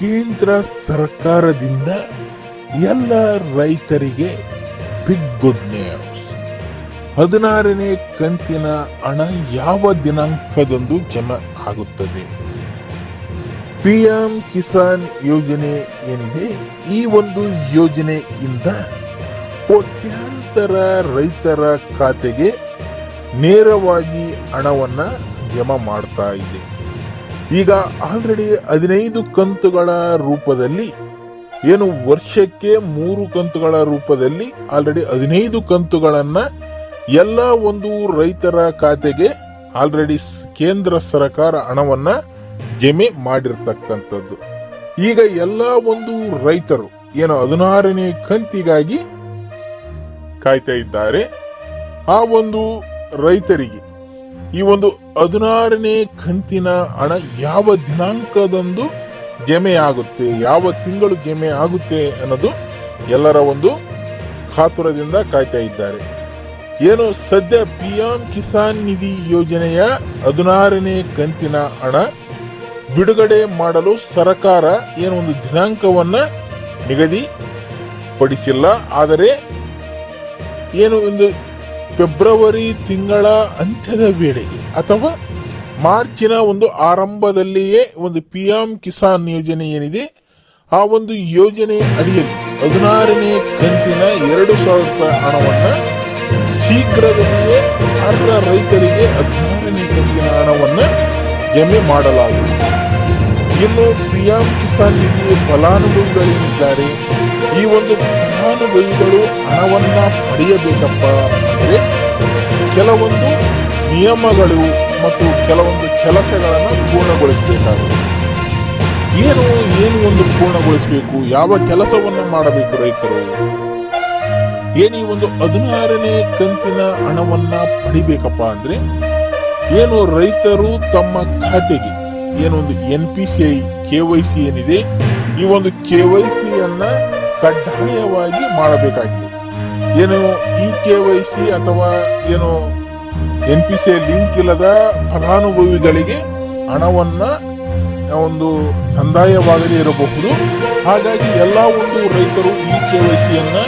ಕೇಂದ್ರ ಸರ್ಕಾರದಿಂದ ಎಲ್ಲ ರೈತರಿಗೆ ಬಿಗ್ ಗುಡ್ ನ್ಯೂಸ್ ಹದಿನಾರನೇ ಕಂತಿನ ಹಣ ಯಾವ ದಿನಾಂಕದಂದು ಜಮಾ ಆಗುತ್ತದೆ? ಪಿ ಎಂ ಕಿಸಾನ್ ಯೋಜನೆ ಏನಿದೆ? ಈ ಒಂದು ಯೋಜನೆಯಿಂದ ಕೋಟ್ಯಾಂತರ ರೈತರ ಖಾತೆಗೆ ನೇರವಾಗಿ ಹಣವನ್ನು ಜಮಾ ಮಾಡ್ತಾ ಇದೆ. ಈಗ ಆಲ್ರೆಡಿ ಹದಿನೈದು ಕಂತುಗಳ ರೂಪದಲ್ಲಿ, ಏನು ವರ್ಷಕ್ಕೆ ಮೂರು ಕಂತುಗಳ ರೂಪದಲ್ಲಿ ಆಲ್ರೆಡಿ ಹದಿನೈದು ಕಂತುಗಳನ್ನು ಎಲ್ಲ ಒಂದು ರೈತರ ಖಾತೆಗೆ ಆಲ್ರೆಡಿ ಕೇಂದ್ರ ಸರ್ಕಾರ ಹಣವನ್ನ ಜಮೆ ಮಾಡಿರ್ತಕ್ಕಂಥದ್ದು. ಈಗ ಎಲ್ಲ ಒಂದು ರೈತರು, ಏನು ಹದಿನಾರನೇ ಕಂತಿಗಾಗಿ ಕಾಯ್ತಾ ಇದ್ದಾರೆ, ಆ ಒಂದು ರೈತರಿಗೆ ಈ ಒಂದು ಹದಿನಾರನೇ ಕಂತಿನ ಹಣ ಯಾವ ದಿನಾಂಕದಂದು ಜಮೆ ಆಗುತ್ತೆ ಯಾವ ತಿಂಗಳು ಜಮೆ ಆಗುತ್ತೆ ಅನ್ನೋದು ಎಲ್ಲರ ಒಂದು ಕಾತುರದಿಂದ ಕಾಯ್ತಾ ಇದ್ದಾರೆ. ಏನು ಸದ್ಯ ಪಿ ಎಂ ಕಿಸಾನ್ ನಿಧಿ ಯೋಜನೆಯ ಹದಿನಾರನೇ ಕಂತಿನ ಹಣ ಬಿಡುಗಡೆ ಮಾಡಲು ಸರ್ಕಾರ ಏನು ಒಂದು ದಿನಾಂಕವನ್ನ ನಿಗದಿ ಪಡಿಸಿಲ್ಲ ಆದರೆ ಏನು ಒಂದು ಫೆಬ್ರವರಿ ತಿಂಗಳ ಅಂತ್ಯದ ವೇಳೆಗೆ ಅಥವಾ ಮಾರ್ಚಿನ ಒಂದು ಆರಂಭದಲ್ಲಿಯೇ ಒಂದು ಪಿ ಎಂ ಕಿಸಾನ್ ಯೋಜನೆ ಏನಿದೆ, ಆ ಒಂದು ಯೋಜನೆ ಅಡಿಯಲ್ಲಿ ಹದಿನಾರನೇ ಕಂತಿನ ಎರಡು ಸಾವಿರ ರೂಪಾಯಿ ಹಣವನ್ನು ಶೀಘ್ರದಲ್ಲಿಯೇ ಅರ್ಹ ರೈತರಿಗೆ ಹದಿನಾರನೇ ಕಂತಿನ ಹಣವನ್ನು ಜಮೆ ಮಾಡಲಾಗುವುದು. ಇನ್ನು ಪಿ ಎಂ ಕಿಸಾನ್ ನಿಧಿ ಫಲಾನುಭವಿಗಳೇನಿದ್ದಾರೆ ಈ ಒಂದು ಫಲಾನುಭವಿಗಳು ಹಣವನ್ನು ಪಡೆಯಬೇಕಪ್ಪ. ಅಂದರೆ ಕೆಲವೊಂದು ನಿಯಮಗಳು ಮತ್ತು ಕೆಲವೊಂದು ಕೆಲಸಗಳನ್ನು ಪೂರ್ಣಗೊಳಿಸಬೇಕಾಗುತ್ತೆ. ಏನು ಏನು ಒಂದು ಪೂರ್ಣಗೊಳಿಸಬೇಕು? ಯಾವ ಕೆಲಸವನ್ನು ಮಾಡಬೇಕು ರೈತರು? ಏನು ಈ ಒಂದು ಹದಿನಾರನೇ ಕಂತಿನ ಹಣವನ್ನ ಪಡಿಬೇಕಪ್ಪ ಅಂದ್ರೆ, ಏನು ರೈತರು ತಮ್ಮ ಖಾತೆಗೆ, ಏನೊಂದು N P C I K Y C ಏನಿದೆ, ಈ ಒಂದು ಕೆ ವೈ ಸಿಯನ್ನ ಕಡ್ಡಾಯವಾಗಿ ಮಾಡಬೇಕಾಗಿದೆ. ಏನು ಇ ಕೆ ವೈ ಸಿ ಅಥವಾ ಏನು ಎನ್ ಪಿ ಸಿ ಲಿಂಕ್ ಇಲ್ಲದ ಫಲಾನುಭವಿಗಳಿಗೆ ಹಣವನ್ನ ಒಂದು ಸಂದಾಯವಾಗದೇ ಇರಬಹುದು. ಹಾಗಾಗಿ ಎಲ್ಲ ಒಂದು ರೈತರು ಇ ಕೆ ವೈ ಸಿಯನ್ನು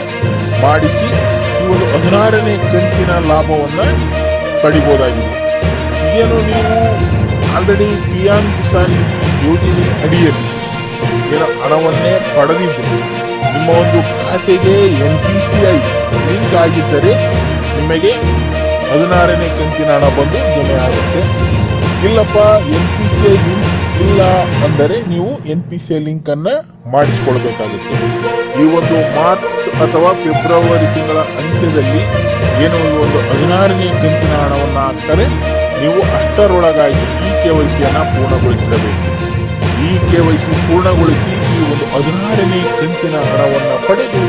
ಮಾಡಿಸಿ ಈ ಒಂದು ಹದಿನಾರನೇ ಕಂತಿನ ಲಾಭವನ್ನ ಪಡಿಬೋದಾಗಿದೆ. ಏನು ನೀವು already P M Kisan Nidhi ಯೋಜನೆ ಅಡಿಯಲ್ಲಿ ಏನೋ ಹಣವನ್ನೇ ಪಡೆದಿದ್ದರೆ. ನಿಮ್ಮ ಒಂದು ಖಾತೆಗೆ N P C I link ಆಗಿದ್ದರೆ ನಿಮಗೆ ಹದಿನಾರನೇ ಕಂತಿನ ಹಣ ಬಂದು ಜಮೆ ಆಗುತ್ತೆ. ಇಲ್ಲಪ್ಪ, N P C I link ಇಲ್ಲ ಅಂದರೆ ನೀವು ಎನ್ ಪಿ ಸಿ ಐ ಲಿಂಕನ್ನು ಮಾಡಿಸ್ಕೊಳ್ಬೇಕಾಗುತ್ತೆ. ಈ ಒಂದು ಮಾರ್ಚ್ ಅಥವಾ ಫೆಬ್ರವರಿ ತಿಂಗಳ ಅಂತ್ಯದಲ್ಲಿ ಏನು ಈ ಒಂದು ಹದಿನಾರನೇ ಕಂತಿನ ಹಣವನ್ನು ಹಾಕ್ತಾರೆ. ನೀವು ಅಷ್ಟರೊಳಗಾಗಿ ಈ ಕೆ ವೈ ಸಿಯನ್ನು ಪೂರ್ಣಗೊಳಿಸಿರಬೇಕು. ಈ ಕೆ ವೈ ಸಿ ಪೂರ್ಣಗೊಳಿಸಿ ಈ ಒಂದು ಹದಿನಾರನೇ ಕಂತಿನ ಹಣವನ್ನು ಪಡೆದು